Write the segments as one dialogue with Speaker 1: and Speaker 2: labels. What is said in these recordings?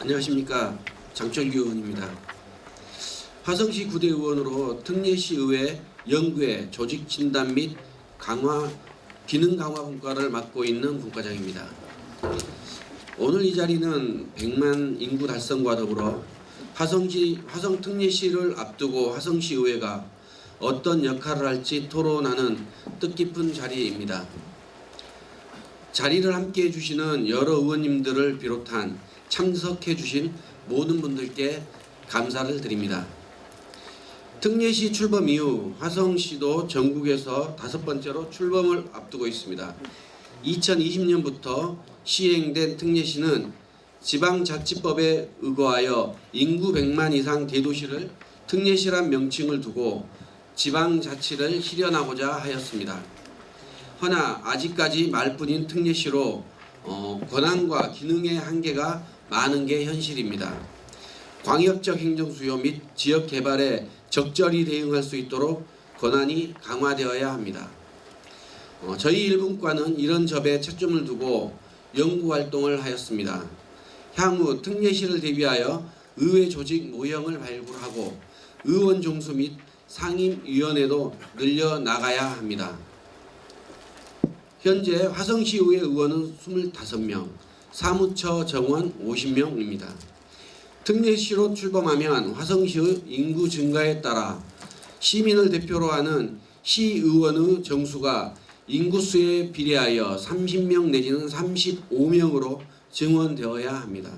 Speaker 1: 안녕하십니까 장천규 의원입니다. 화성시 구대 의원으로 특례시 의회 연구회 조직 진단 및 강화 기능 강화 분과를 맡고 있는 분과장입니다. 오늘 이 자리는 100만 인구 달성과 더불어 화성시 화성 특례시를 앞두고 화성시 의회가 어떤 역할을 할지 토론하는 뜻깊은 자리입니다. 자리를 함께 해주시는 여러 의원님들을 비롯한 참석해주신 모든 분들께 감사를 드립니다. 특례시 출범 이후 화성시도 전국에서 다섯 번째로 출범을 앞두고 있습니다. 2020년부터 시행된 특례시는 지방자치법에 의거하여 인구 100만 이상 대도시를 특례시란 명칭을 두고 지방자치를 실현하고자 하였습니다. 허나 아직까지 말뿐인 특례시로 어, 권한과 기능의 한계가 많은 게 현실입니다. 광역적 행정 수요 및 지역 개발에 적절히 대응할 수 있도록 권한이 강화되어야 합니다. 어, 저희 일분과는 이런 점에 초점을 두고 연구 활동을 하였습니다. 향후 특례시를 대비하여 의회 조직 모형을 발굴하고 의원 종수 및 상임위원회도 늘려 나가야 합니다. 현재 화성시의회 의원은 25명, 사무처 정원 50명입니다. 특례시로 출범하면 화성시의 인구 증가에 따라 시민을 대표로 하는 시의원의 정수가 인구수에 비례하여 30명 내지는 35명으로 증원되어야 합니다.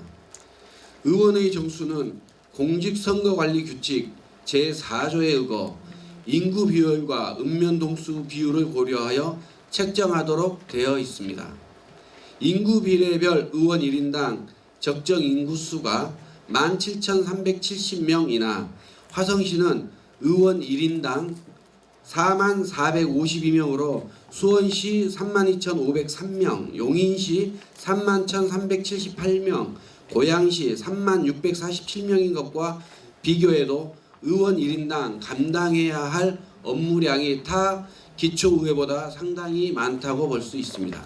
Speaker 1: 의원의 정수는 공직선거관리 규칙 제4조에 의거 인구 비율과 읍면 동수 비율을 고려하여 책정하도록 되어 있습니다. 인구 비례별 의원 1인당 적정 인구수가 17,370명이나 화성시는 의원 1인당 44,452명으로 수원시 32,503명, 용인시 31,378명, 고양시 36,647명인 것과 비교해도 의원 1인당 감당해야 할 업무량이 타 기초의회보다 상당히 많다고 볼 수 있습니다.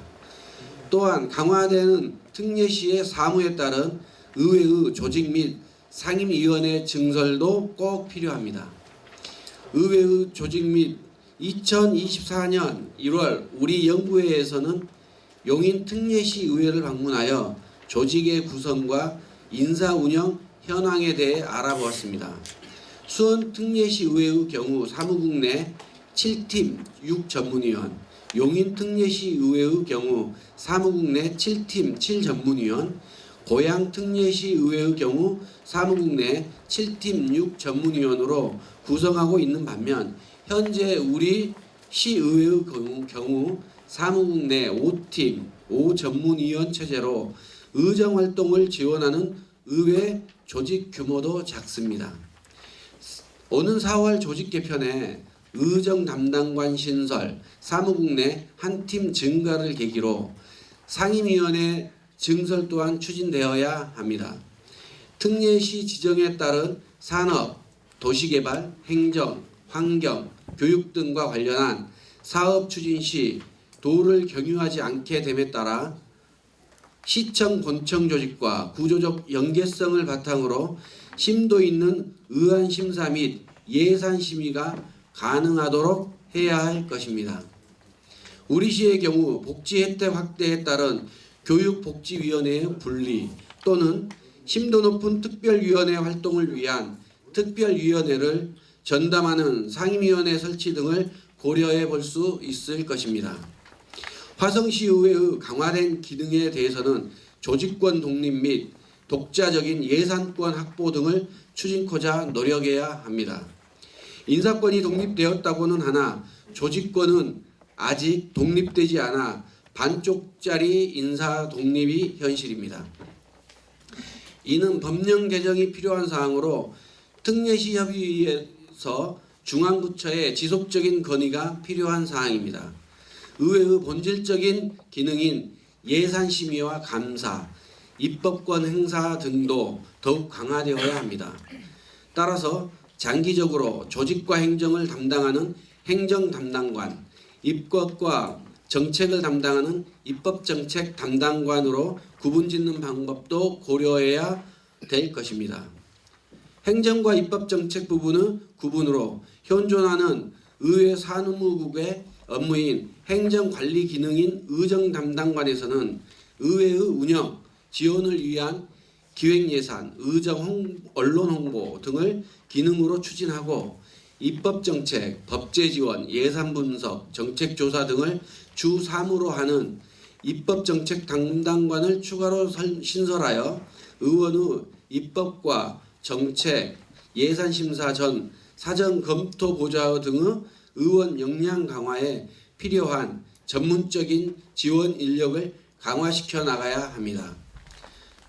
Speaker 1: 또한 강화되는 특례시의 사무에 따른 의회의 조직 및 상임위원회 증설도 꼭 필요합니다. 의회의 조직 및 2024년 1월 우리 연구회에서는 용인 특례시 의회를 방문하여 조직의 구성과 인사 운영 현황에 대해 알아보았습니다. 수원 특례시 의회의 경우 사무국 내 7팀 6 전문위원, 용인 특례시 의회의 경우 사무국 내 7팀 7 전문위원, 고양 특례시 의회의 경우 사무국 내 7팀 6 전문위원으로 구성하고 있는 반면 현재 우리 시의회의 경우, 경우 사무국 내 5팀 5 전문위원 체제로 의정 활동을 지원하는 의회 조직 규모도 작습니다. 오는 4월 조직 개편에 의정 담당관 신설, 사무국 내 한 팀 증가를 계기로 상임위원회 증설 또한 추진되어야 합니다. 특례시 지정에 따른 산업, 도시개발, 행정, 환경, 교육 등과 관련한 사업 추진 시 도를 경유하지 않게 됨에 따라 시청 본청 조직과 구조적 연계성을 바탕으로 심도 있는 의안 심사 및 예산 심의가 가능하도록 해야 할 것입니다. 우리 시의 경우 복지 혜택 확대에 따른 교육복지위원회의 분리 또는 심도 높은 특별위원회 활동을 위한 특별위원회를 전담하는 상임위원회 설치 등을 고려해 볼 수 있을 것입니다. 화성시의회의 강화된 기능에 대해서는 조직권 독립 및 독자적인 예산권 확보 등을 추진코자 노력해야 합니다. 인사권이 독립되었다고는 하나 조직권은 아직 독립되지 않아 반쪽짜리 인사 독립이 현실입니다. 이는 법령 개정이 필요한 사항으로 특례시 협의회에서 중앙부처의 지속적인 건의가 필요한 사항입니다. 의회의 본질적인 기능인 예산 심의와 감사, 입법권 행사 등도 더욱 강화되어야 합니다. 따라서 장기적으로 조직과 행정을 담당하는 행정 담당관, 입법과 정책을 담당하는 입법정책 담당관으로 구분짓는 방법도 고려해야 될 것입니다. 행정과 입법 정책 부분의 구분으로 현존하는 의회 산무국의 업무인 행정관리 기능인 의정 담당관에서는 의회의 운영, 지원을 위한 기획예산, 의정 홍, 언론 홍보 등을 기능으로 추진하고 입법 정책, 법제 지원, 예산 분석, 정책 조사 등을 주 3으로 하는 입법 정책 담당관을 추가로 설- 신설하여 의원의 입법과 정책, 예산 심사 전 사전 검토 보좌 등의 의원 역량 강화에 필요한 전문적인 지원 인력을 강화시켜 나가야 합니다.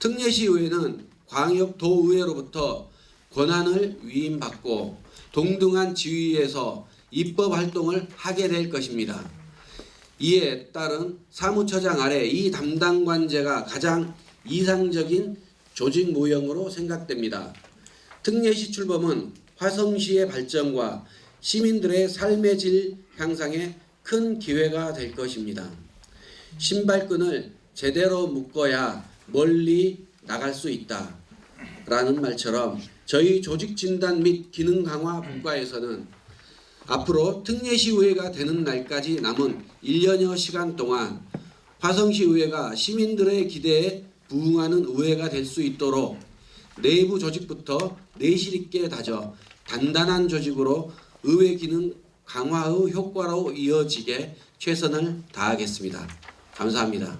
Speaker 1: 특례시 의회는 광역 도의회로부터 권한을 위임받고 동등한 지위에서 입법 활동을 하게 될 것입니다. 이에 따른 사무처장 아래 이 담당 관제가 가장 이상적인 조직 모형으로 생각됩니다. 특례시 출범은 화성시의 발전과 시민들의 삶의 질 향상에 큰 기회가 될 것입니다. 신발끈을 제대로 묶어야 멀리 나갈 수 있다. 라는 말처럼 저희 조직 진단 및 기능 강화 분과에서는 앞으로 특례시 의회가 되는 날까지 남은 1년여 시간 동안 화성시 의회가 시민들의 기대에 부응하는 의회가 될 수 있도록 내부 조직부터 내실 있게 다져 단단한 조직으로 의회 기능 강화의 효과로 이어지게 최선을 다하겠습니다. 감사합니다.